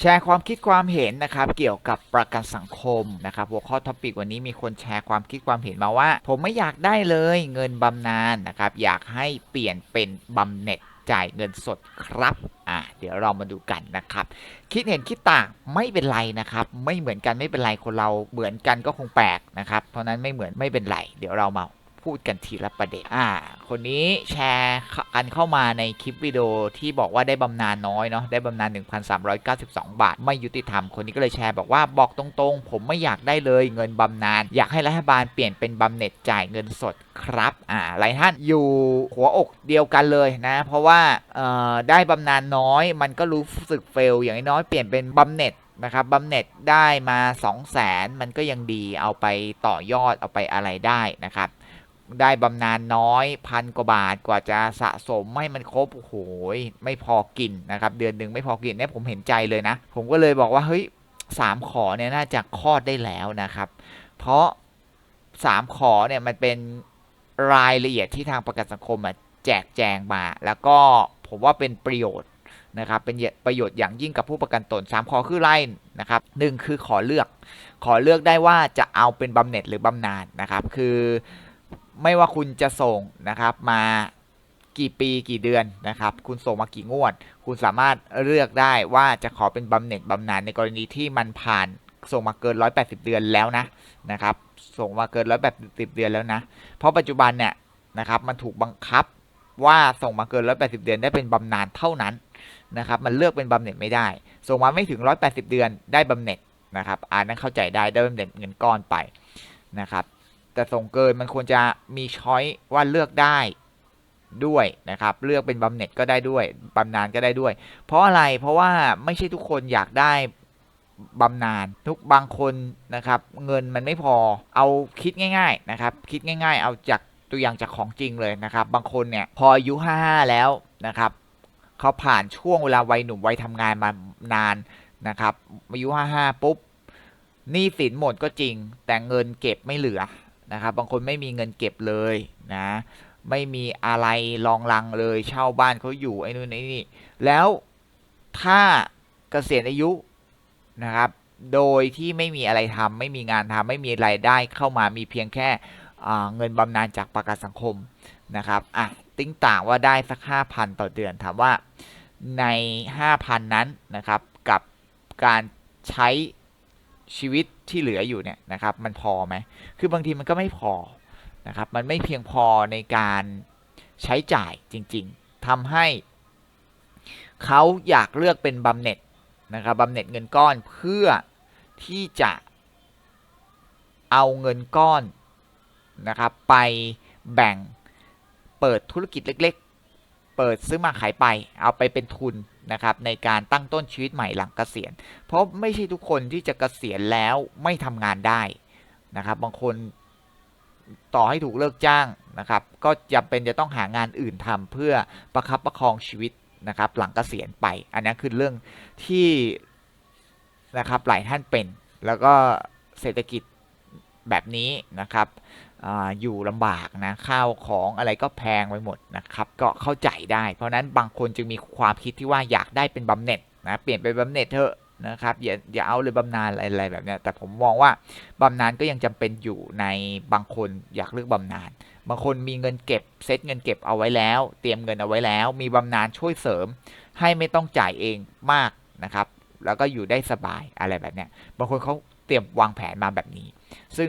แชร์ความคิดความเห็นนะครับเกี่ยวกับประกันสังคมนะครับหัวข้อท็อปิกวันนี้มีคนแชร์ความคิดความเห็นมาว่า ผมไม่อยากได้เลยเงินบำนาญนะครับอยากให้เปลี่ยนเป็นบำเหน็จจ่ายเงินสดครับอ่าเดี๋ยวเรามาดูกันนะครับ คิดเห็นคิดต่างไม่เป็นไรนะครับ ไม่เหมือนกันไม่เป็นไรคนเราเหมือนกันก็คงแปลกนะครับเพราะนั้นไม่เหมือนไม่เป็นไร เดี๋ยวเรามา พูดกันทีละประเด็นอ่า คนนี้แชร์อันเข้ามาในคลิปวิดีโอที่บอกว่าได้บำนาญน้อยเนาะได้บำนาญ1,392 บาท ไม่ยุติธรรมคนนี้ก็เลยแชร์บอกว่าบอกตรงๆ ผมไม่อยากได้เลยเงินบำนาญอยากให้รัฐบาลเปลี่ยนเป็นบำเหน็จจ่ายเงินสดครับ อ่า หลายท่านอยู่หัวอกเดียวกันเลยนะ เพราะว่าเอ่อได้บำนาญน้อย มันก็รู้สึกเฟล อย่างน้อยเปลี่ยนเป็นบำเหน็จนะครับบำเหน็จได้มา 2 0 0แสนมันก็ยังดีเอาไปต่อยอดเอาไปอะไรได้นะครับ ได้บำนาญน้อยพันกว่าบาทกว่าจะสะสมให้มันครบโอ้โหยไม่พอกินนะครับ เดือนหนึ่งไม่พอกินเนี่ยผมเห็นใจเลยนะ ผมก็เลยบอกว่าเฮ้ยสามขอเนี่ยน่าจะคลอดได้แล้วนะครับ เพราะสามขอเนี่ยมันเป็นรายละเอียดที่ทางประกันสังคมแจกแจงมา แล้วก็ผมว่าเป็นประโยชน์นะครับเป็นประโยชน์อย่างยิ่งกับผู้ประกันตนสามขอคือไรนะครับหนึ่งคือขอเลือก ขอเลือกได้ว่าจะเอาเป็นบำเหน็จหรือบำนาญนะครับ คือ ไม่ว่าคุณจะส่งนะครับมากี่ปีกี่เดือนนะครับ คุณส่งมากี่งวด คุณสามารถเลือกได้ว่าจะขอเป็นบำเหน็จบำนาญในกรณีที่มันผ่านส่งมาเกิน 180 เดือนแล้วนะนะครับ ส่งมาเกิน 180 เดือนแล้วนะ เพราะปัจจุบันเนี่ยนะครับมันถูกบังคับว่าส่งมาเกิน 180 เดือนได้เป็นบำนาญเท่านั้นนะครับ มันเลือกเป็นบำเหน็จไม่ได้ ส่งมาไม่ถึง 180 เดือนได้บำเหน็จนะครับอ่านั้นเข้าใจได้ได้บำเหน็จเงินก้อนไปนะครับ แต่ส่งเกินมันควรจะมีช้อยว่าเลือกได้ด้วยนะครับ เลือกเป็นบำเหน็จก็ได้ด้วยบำนาญก็ได้ด้วย เพราะอะไรเพราะว่าไม่ใช่ทุกคนอยากได้บำนาญทุกบางคนนะครับ เงินมันไม่พอเอาคิดง่าย ๆนะครับ คิดง่าย ๆ เอาจากตัวอย่างจากของจริงเลยนะครับ บางคนเนี่ยพออายุ 55 แล้วนะครับเขาผ่านช่วงเวลาวัยหนุ่มวัยทำงานมานานนะครับอายุ 55 ปุ๊บหนี้สินหมดก็จริง แต่เงินเก็บไม่เหลือ นะครับ บางคนไม่มีเงินเก็บเลยนะ ไม่มีอะไรรองรังเลยเช่าบ้านเขาอยู่ไอ้นู่นไอ้นี่ แล้วถ้าเกษียณอายุนะครับ โดยที่ไม่มีอะไรทำไม่มีงานทำไม่มีรายได้เข้ามามีเพียงแค่เงินบำนาญจากประกันสังคมนะครับอะติ้งต่างว่าได้สักห้าพันต่อเดือนถามว่าในห้าพันนั้นนะครับ กับการใช้ชีวิต ที่เหลืออยู่เนี่ยนะครับ มันพอไหม คือบางทีมันก็ไม่พอนะครับ มันไม่เพียงพอในการใช้จ่ายจริง ๆทำให้เขาอยากเลือกเป็นบำเหน็จนะครับบำเหน็จเงินก้อนเพื่อที่จะเอาเงินก้อนนะครับ ไปแบ่งเปิดธุรกิจเล็ก ๆ เปิดซื้อมาขายไป เอาไปเป็นทุน นะครับในการตั้งต้นชีวิตใหม่หลังเกษียณ เพราะไม่ใช่ทุกคนที่จะเกษียณแล้วไม่ทำงานได้นะครับบางคนต่อให้ถูกเลิกจ้างนะครับก็จำเป็นจะต้องหางานอื่นทำเพื่อประคับประคองชีวิตนะครับหลังเกษียณไป อันนี้คือเรื่องที่นะครับหลายท่านเป็น แล้วก็เศรษฐกิจแบบนี้นะครับ ออยู่ลำบากนะข้าวของอะไรก็แพงไปหมดนะครับก็เข้าใจได้ เพราะนั้นบางคนจึงมีความคิดที่ว่าอยากได้เป็นบำเหน็จนะเปลี่ยนไปบำเหน็จเถอะนะครับอย่าอย่าเอาเลยบำนาญอะไรแบบนี้แต่ผมมองว่าบำนาญก็ยังจำเป็นอยู่ในบางคนอยากเลือกบำนาญบางคนมีเงินเก็บเซตเงินเก็บเอาไว้แล้ว เตรียมเงินเอาไว้แล้ว มีบำนาญช่วยเสริม ให้ไม่ต้องจ่ายเองมากนะครับ แล้วก็อยู่ได้สบายอะไรแบบนี้บางคนเขาเตรียมวางแผนมาแบบนี้ ซึ่ง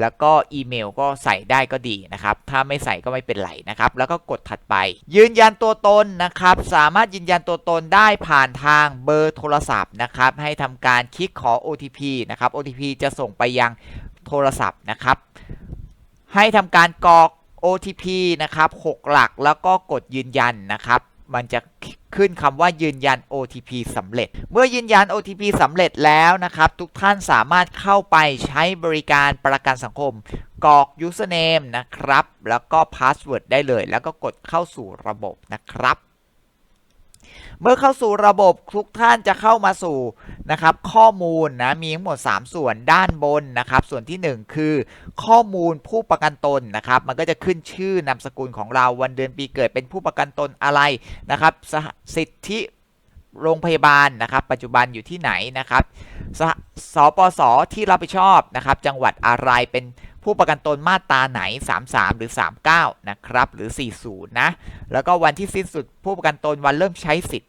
แล้วก็อีเมลก็ใส่ได้ก็ดีนะครับ ถ้าไม่ใส่ก็ไม่เป็นไรนะครับ แล้วก็กดถัดไป ยืนยันตัวตนนะครับ สามารถยืนยันตัวตนได้ผ่านทางเบอร์โทรศัพท์นะครับ ให้ทำการคลิกขอ OTP นะครับ OTP จะส่งไปยังโทรศัพท์นะครับ ให้ทำการกรอก OTP นะครับ 6 หลักแล้วก็กดยืนยันนะครับ มันจะขึ้นคำว่ายืนยัน OTP สำเร็จ เมื่อยืนยัน OTP สำเร็จแล้วนะครับ ทุกท่านสามารถเข้าไปใช้บริการประกันสังคมกรอก username นะครับ แล้วก็ password ได้เลย แล้วก็กดเข้าสู่ระบบนะครับ เมื่อเข้าสู่ระบบทุกท่านจะเข้ามาสู่นะครับข้อมูลนะมีทั้งหมด 3 ส่วนด้านบนนะครับส่วนที่ 1 คือข้อมูลผู้ประกันตนนะครับมันก็จะขึ้นชื่อนามสกุลของเราวันเดือนปีเกิดเป็นผู้ประกันตนอะไรนะครับส,สิทธิโรงพยาบาลนะครับปัจจุบันอยู่ที่ไหนนะครับสสปสที่รับผิดชอบนะครับจังหวัดอะไรเป็นผู้ประกันตนมาตราไหน 33 หรือ 39 นะครับ หรือ 40 นะ แล้วก็วันที่สิ้นสุดผู้ประกันตนวันเริ่มใช้สิทธิ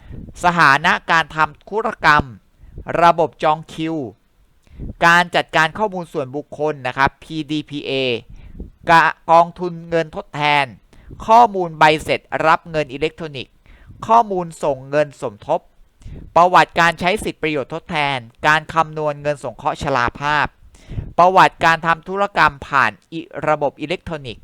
สถานะการทำธุรกรรม ระบบจองคิว การจัดการข้อมูลส่วนบุคคลนะครับ PDPA กะกองทุนเงินทดแทน ข้อมูลใบเสร็จรับเงินอิเล็กทรอนิกส์ ข้อมูลส่งเงินสมทบ ประวัติการใช้สิทธิประโยชน์ทดแทน การคำนวณเงินสงเคราะห์ชราภาพ ประวัติการทำธุรกรรมผ่านระบบอิเล็กทรอนิกส์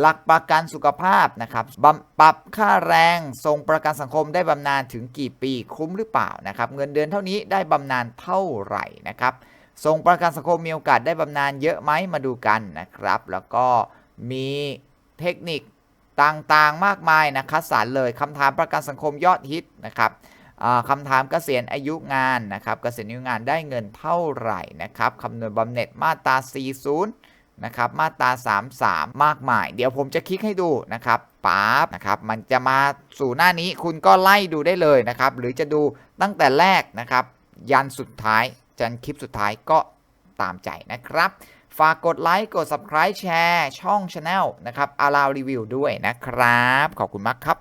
หลักประกันสุขภาพนะครับบปรับค่าแรงทรงประกันสังคมได้บำนาญถึงกี่ปีคุ้มหรือเปล่านะครับ เงินเดือนเท่านี้ได้บำนาญเท่าไหร่นะครับทรงประกันสังคมมีโอกาสได้บำนาญเยอะไหมมาดูกันนะครับ แล้วก็มีเทคนิคต่างๆมากมายนะคัดสรรเลยคำถามประกันสังคมยอดฮิตนะครับคำถามเกษียณอายุงานนะครับเกษียณอายุงานได้เงินเท่าไหร่นะครับคำนวณบำเหน็จมาตรา 40 นะครับมาตรา 33 มากมาย เดี๋ยวผมจะคลิกให้ดูนะครับปั๊บนะครับมันจะมาสู่หน้านี้คุณก็ไล่ดูได้เลยนะครับ หรือจะดูตั้งแต่แรกนะครับ ยันสุดท้ายจันคลิปสุดท้ายก็ตามใจนะครับ ฝากกดไลค์กด subscribe แชร์ ช่อง Channel นะครับอารารีวิวด้วยนะครับ ขอบคุณมากครับ